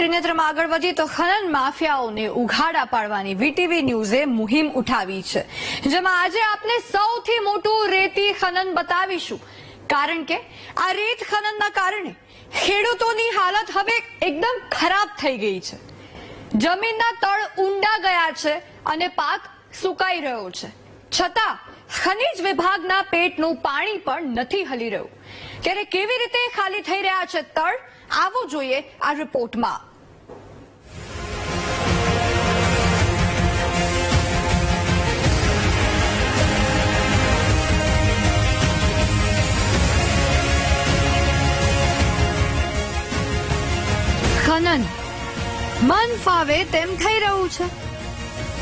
ત્રિનેત્રમાં આગળ વધીએ તો ખનન માફિયાઓને ઉઘાડા પાડવાની વીટીવી ન્યૂઝે મુહિમ ઉઠાવી છે, જેમાં આજે આપને સૌથી મોટું રેતી ખનન બતાવીશું. કારણ કે આ રેત ખનનના કારણે ખેડૂતોની હાલત હવે એકદમ ખરાબ થઈ ગઈ છે. જમીનના તળ ઊંડા ગયા છે અને પાક સુકાઈ રહ્યો છે. છતાં ખનિજ વિભાગના પેટનું પાણી પણ નથી હલી રહ્યું. ત્યારે કેવી રીતે ખાલી થઈ રહ્યા છે તળ? આવું જોઈએ આ રિપોર્ટમાં. ખનન મન ફાવે તેમ થઈ રહ્યું છે.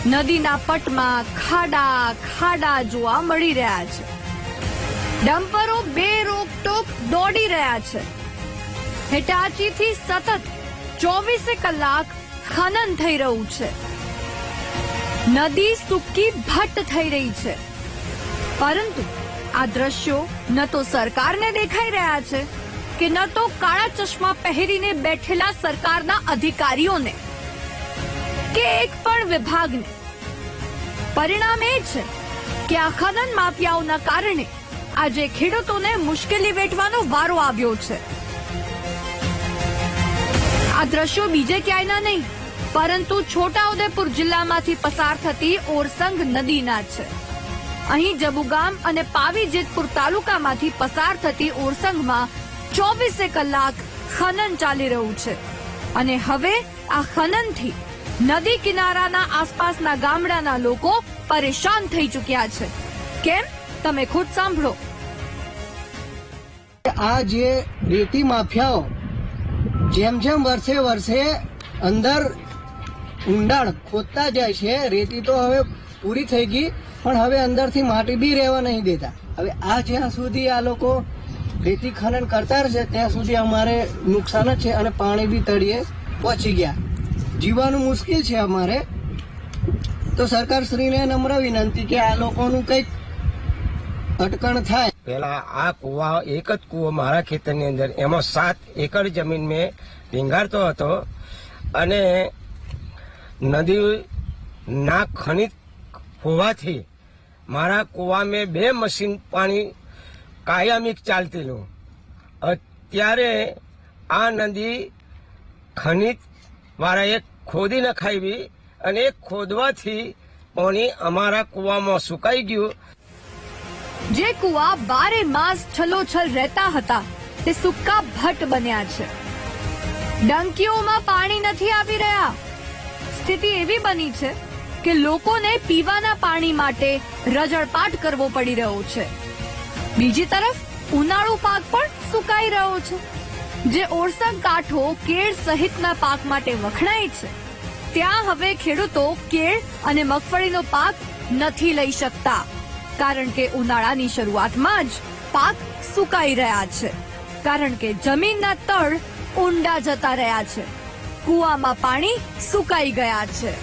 નદીના પટમાં ખાડા ખાડા જોવા મળી રહ્યા છે. ડમ્પરો બે રોકટોક દોડી રહ્યા છે. હિટાચીથી સતત ચોવીસે કલાક ખનન થઈ રહ્યું છે. નદી સૂકી ભટ્ટ થઈ રહી છે. પરંતુ આ દ્રશ્યો ન તો સરકારને દેખાઈ રહ્યા છે. કે ન તો કાળા ચશ્મા પહેરીને બેઠેલા સરકારના અધિકારીઓને કે એક પણ વિભાગને. પરિણામ એ છે કે આ ખનન માફિયાઓના કારણે આજે ખેડૂતોને મુશ્કેલી વેઠવાનો વારો આવ્યો છે. આ દ્રશ્યો બીજે ક્યાંયના નહીં, પરંતુ છોટાઉદેપુર જિલ્લામાંથી પસાર થતી ઓરસંગ નદીના છે. અહીં જબુગામ અને પાવી જેતપુર તાલુકામાંથી પસાર થતી ઓરસંગમાં ચોવીસે કલાક ખનન ચાલી રહ્યું છે. અને હવે આ ખનનથી નદી કિનારાના આસપાસના ગામડાના લોકો પરેશાન થઈ ચૂક્યા છે. કેમ? તમે ખુદ સાંભળો. આ જે રેતી માફિયાઓ જેમ જેમ વર્ષે વર્ષે અંદર ઊંડાણ ખોદતા જાય છે, રેતી તો હવે પૂરી થઈ ગઈ, પણ હવે અંદરથી માટી બી રહેવા નહીં દેતા. હવે આ જ્યાં સુધી આ લોકો રેતી ખનન કરતા રહેશે, ત્યાં સુધી અમારે નુકસાન જ છે અને પાણી બી તળીએ પહોંચી ગયા. જીવવાનું મુશ્કેલ છે અમારે. તો સરકારશ્રીને નમ્ર વિનંતી કે આ લોકોનું કંઈક અટકણ થાય. પેલા આ કુવા, એક જ કુવો મારા ખેતરની અંદર, એમાં સાત એકર જમીન મેં ભીંગારતો હતો અને નદી ના ખનિજ હોવાથી મારા કુવા મેં બે મશીન પાણી કાયમિક ચાલતીનું અત્યારે આ નદી ખનિજ વાળાએ ખોદી નખાવી અને ખોદવાથી પાણી અમારા કુવામાં સુકાઈ ગયું. જે કુવા બારે માસ છલોછલ રહેતા હતા, તે સુક્કા ભટ્ટ બન્યા છે. ડંકીઓમાં પાણી નથી આવી રહ્યા. સ્થિતિ એવી બની છે કે લોકોને પીવાના પાણી માટે રજળપાટ કરવો પડી રહ્યો છે. બીજી તરફ, ઉનાળુ પાક પણ સુકાઈ રહ્યો છે, જે ઓરસંગ કાંઠો કેળ સહિતના પાક માટે વખણાય છે. ત્યાં હવે ખેડૂતો કેળ અને મગફળીનો પાક નથી લઈ શકતા, કારણ કે ઉનાળાની શરૂઆતમાં જ પાક સુકાઈ રહ્યા છે, કારણ કે જમીનના તળ ઊંડા જતા રહ્યા છે, કુવામાં પાણી સુકાઈ ગયા છે.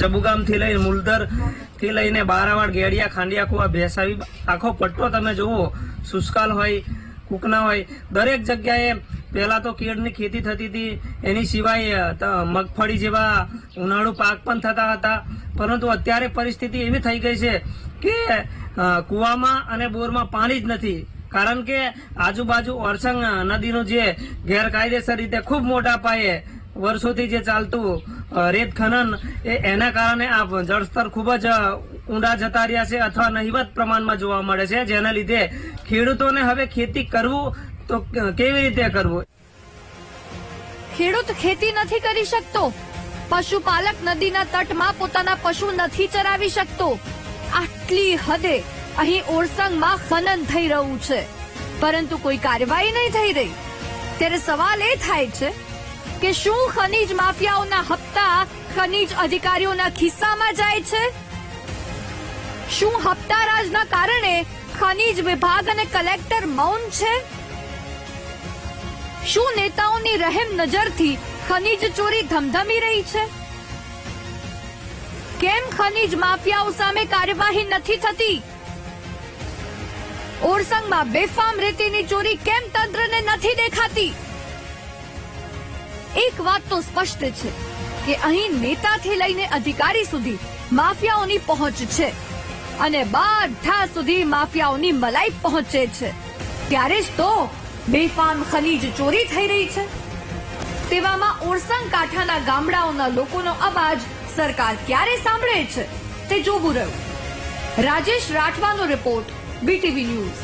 જબુગામથી લઈને મુલદરથી લઈને બારાવાડ, ગેડિયા, ખાંડિયા કુવા ભેસાવી આખો પટ્ટો તમે જુઓ શુષ્કાલ હોય, કુકના હોય, દરેક જગ્યાએ પહેલા તો કેળની ખેતી થતી હતી, એની સિવાય મગફળી જેવા ઉનાળુ પાક પણ થતા હતા, પરંતુ અત્યારે પરિસ્થિતિ એવી થઈ ગઈ છે કે કૂવામાં અને બોરમાં પાણી જ નથી, કારણ કે આજુબાજુ ઓરસંગ નદીનું જે ગેરકાયદેસર રીતે ખૂબ મોટા પાયે વર્ષોથી જે ચાલતું રેત ખનન એના કારણે આ જળસ્તર ખૂબ જ ઊંડા જતા રહ્યા છે અથવા નહિવત પ્રમાણમાં જોવા મળે છે. જેના લીધે ખેડૂતોને હવે ખેતી કરવું તો કેવી રીતે કરવું? ખેડૂત ખેતી નથી કરી શકતો. પશુપાલક નદીના તટમાં પોતાના પશુ નથી ચરાવી શકતો. આટલી હદે અહીં ઓરસંગમાં ખનન થઈ રહ્યું છે. પરંતુ કોઈ કાર્યવાહી નહીં થઈ રહી. ત્યારે સવાલ એ થાય છે કે શું ખનીજ માફિયાઓના હપ્તા ખનીજ અધિકારીઓના ખિસ્સામાં જાય છે? શું હપ્તારાજના કારણે ખનીજ વિભાગ અને કલેક્ટર મૌન છે? શું નેતાઓની રહેમ નજરથી ખનીજ ચોરી ધમધમી રહી છે? કેમ ખનીજ માફિયાઓ સામે કાર્યવાહી નથી થતી? ઓરસંગમાં બેફામ રેતીની ચોરી કેમ તંત્રને નથી દેખાતી? એક વાત તો સ્પષ્ટ છે કે અહીં નેતાથી લઈને અધિકારી સુધી માફિયાઓની પહોંચ છે અને બધા સુધી માફિયાઓની મલાઈ પહોંચે છે. ત્યારે જ તો બેફામ ખનીજ ચોરી થઈ રહી છે. તેવામાં ઓરસંગ કાંઠાના ગામડાઓના લોકોનો અવાજ સરકાર ક્યારે સાંભળે છે તે જોવું રહ્યું. રાજેશ રાઠવાનો રિપોર્ટ બીટીવી ન્યૂઝ